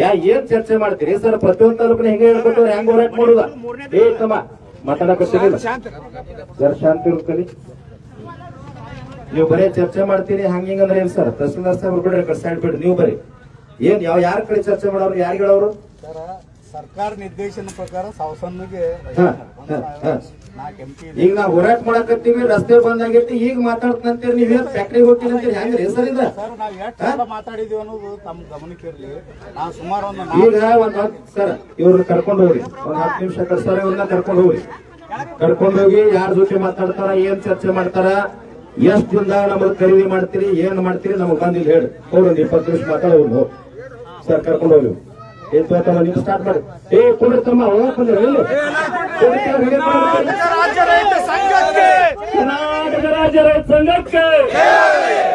ಯಾ ಏನ್ ಚರ್ಚೆ ಮಾಡ್ತೀರಿ? ಸರ್ ಪ್ರತಿಯೊಂದು ತಾಲೂಕಿನ ಹೆಂಗೆ ಹೇಳ್ಕೊಟ್ಟು ಹೆಂಗ್ ಹೋರಾಟ ಮಾಡುದ? ಏ ತಮ್ಮ ಮಾತಾಡಕತ್ತಿಲ್ಲ ಜರ ಶಾಂತಿ. ಇರ್ತೀರಿ ನೀವು ಬರೀ ಚರ್ಚೆ ಮಾಡ್ತೀರಿ ಹಂಗ ಹಿಂಗಂದ್ರೆ ಏನ್ ಸರ್? ತಹಸೀಲ್ದಾರ್ ಸಾಹೇಬ್ರು ಬಿಡ್ರಿ ಸೈಡ್ ಬಿಡ್ರಿ ನೀವು ಬರೀ. ಏನ್ ಯಾವ ಯಾರ ಕಡೆ ಚರ್ಚೆ ಮಾಡೋರು ಯಾರು ಹೇಳೋರು? ಸರ ಸರ್ಕಾರ ನಿರ್ದೇಶನ ಪ್ರಕಾರ ಸಾವಸನ್ನಿಗೆ. ನಾಲ್ಕು ಎಂ ಪಿ ಈಗ ನಾವು ಹೋರಾಟ ಮಾಡಕತ್ತೀವಿ ರಸ್ತೆ ಬಂದ್ ಆಗೈತಿ ಈಗ ಮಾತಾಡ್ತಂತೀರಿ ನೀವೇನ್ ಫ್ಯಾಕ್ಟ್ರಿಗೆ ಹೋಗ್ತೀನಿ ಅಂತೀರಿ ಹೆಂಗ್ರಿ ಸರ್ ಇದ? ಸರ್ ನಾವು ಎಷ್ಟು ಮಾತಾಡಿದೀವಿ ಅನ್ನೋದು ತಮ್ಮ ಗಮನಕ್ಕೆ ಇರಲಿ. ನಾವು ಸುಮಾರು ಒಂದು ಈಗ ಒಂದ್ ಹತ್ತು ಸರ್ ಇವ್ರನ್ನ ಕರ್ಕೊಂಡು ಹೋಗ್ರಿ. ಒಂದ್ ಹತ್ತು ನಿಮಿಷ ಸರ್ ಇವ್ರನ್ನ ಕರ್ಕೊಂಡು ಹೋಗ್ರಿ. ಕರ್ಕೊಂಡು ಹೋಗಿ ಯಾರ ಜೊತೆ ಮಾತಾಡ್ತಾರ ಏನ್ ಚರ್ಚೆ ಮಾಡ್ತಾರ ಎಷ್ಟ್ ದಿನದಾಗ ನಮಗ್ ಖರೀದಿ ಮಾಡ್ತೀರಿ ಏನ್ ಮಾಡ್ತೀರಿ ನಮಗ್ ಬಂದಿಲ್ಲ ಹೇಳಿ. ಒಂದ್ ಇಪ್ಪತ್ತು ನಿಮಿಷ ಮಾತಾಡೋರು ಸರ್ ಕರ್ಕೊಂಡು ಹೋಗ್ರಿ. ಏನ್ ನೀವು ಸ್ಟಾರ್ಟ್ ಮಾಡಿ. ಏ ಕುಡ್ರಿ ತಮ್ಮ ಹೋಗಕ್ ಬಂದ್ರಿ. ಕರ್ನಾಟಕ ರಾಜ್ಯ ರೈತ ಸಂಘಕ್ಕೆ.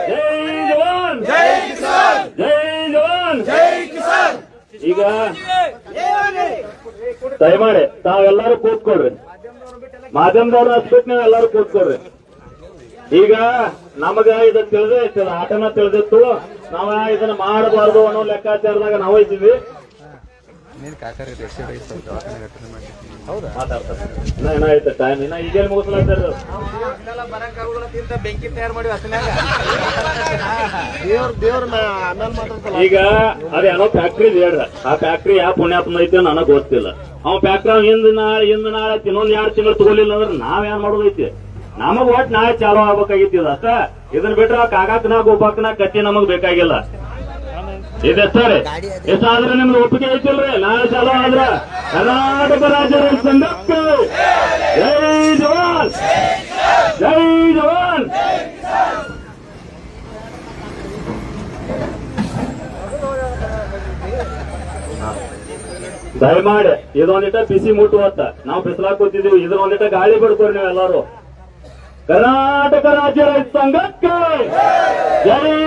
ಜೈ. ಜವಾನ್. ಜೈ ಜವಾನ್. ಈಗ ದಯಮಾಡಿ ತಾವೆಲ್ಲರೂ ಕೂತ್ಕೊಳ್ರಿ. ಮಾಧ್ಯಮದವ್ರು ಅಷ್ಟು ನೀವು ಎಲ್ಲರೂ ಕೂತ್ಕೊಳ್ರಿ. ಈಗ ನಮಗ ಇದು ತಿಳಿದೈತಿ ಆಟನ ತಿಳಿದಿತ್ತು. ನಾವ ಇದನ್ನ ಮಾಡಬಾರ್ದು ಅನ್ನೋ ಲೆಕ್ಕಾಚಾರದಾಗ ನಾವು ಇದ್ದೀವಿ. ಮಾತಾಡ್ತಾರೆ ಇನ್ನ ಏನಾಯ್ತು ಟೈಮ್ ಇನ್ನ ಈಗೇನು ತಿಂತ ಬೆಂಕಿ ತಯಾರು ಮಾಡಿ ದೇವ್ರ ದೇವ್ರ ಆಮೇಲೆ ಮಾತಾಡ್ತಲ್ಲ. ಈಗ ಅದೇನೋ ಫ್ಯಾಕ್ಟ್ರಿ ಹೇಳ್ರ ಆ ಫ್ಯಾಕ್ಟ್ರಿ ಯಾವ ಪುಣ್ಯಾತ್ಮ ಐತಿ ನನಗ್ ಗೊತ್ತಿಲ್ಲ. ಅವ್ ಫ್ಯಾಕ್ಟ್ರಿ ಹಿಂದ್ ನಾಳೆ ಹಿಂದ್ ನಾಳೆ ಇನ್ನೊಂದ್ ಯಾರು ತಿಂಗಳು ತಗೊಲಿಲ್ಲ ಅಂದ್ರೆ ನಾವ್ ಏನ್ ಮಾಡೋದೈತಿ ನಮಗ್ ಒಟ್ ನಾಳೆ ಚಾಲು ಆಗ್ಬೇಕಾಗಿತ್ತು ಇದು ಅಷ್ಟ ಇದನ್ನ ಬಿಟ್ರೆ ಕಾಗಾಕನ ಗೋಪಾಕನ ಕಟ್ಟಿ ನಮಗ್ ಬೇಕಾಗಿಲ್ಲ. ಇದೆ ಸರ್ ಎಷ್ಟಾದ್ರೆ ನಿಮ್ದು ಒಪ್ಪಿಗೆ ಐತಿಲ್ರಿ? ನಾಳೆ ಚಾಲೋ ಆದ್ರ. ಕರ್ನಾಟಕ ರಾಜ್ಯ ರೈತ ಸಂಘಕ್ಕೆ. ಜೈ ಜವಾನ್. ಜೈ ಜವಾನ್. ದಯಮಾಡಿ ಇದೊಂದಿಟ ಬಿಸಿ ಮುಟ್ಟುವತ್ತ ನಾವು ಬಿಸಿಲಾಕ್ ಕೂತಿದೀವಿ. ಇದ್ರ ಗಾಳಿ ಬಿಡ್ಕೋರಿ ನೀವೆಲ್ಲರೂ. ಕರ್ನಾಟಕ ರಾಜ್ಯ ರೈತ ಸಂಘಕ್ಕೆ. ಜೈ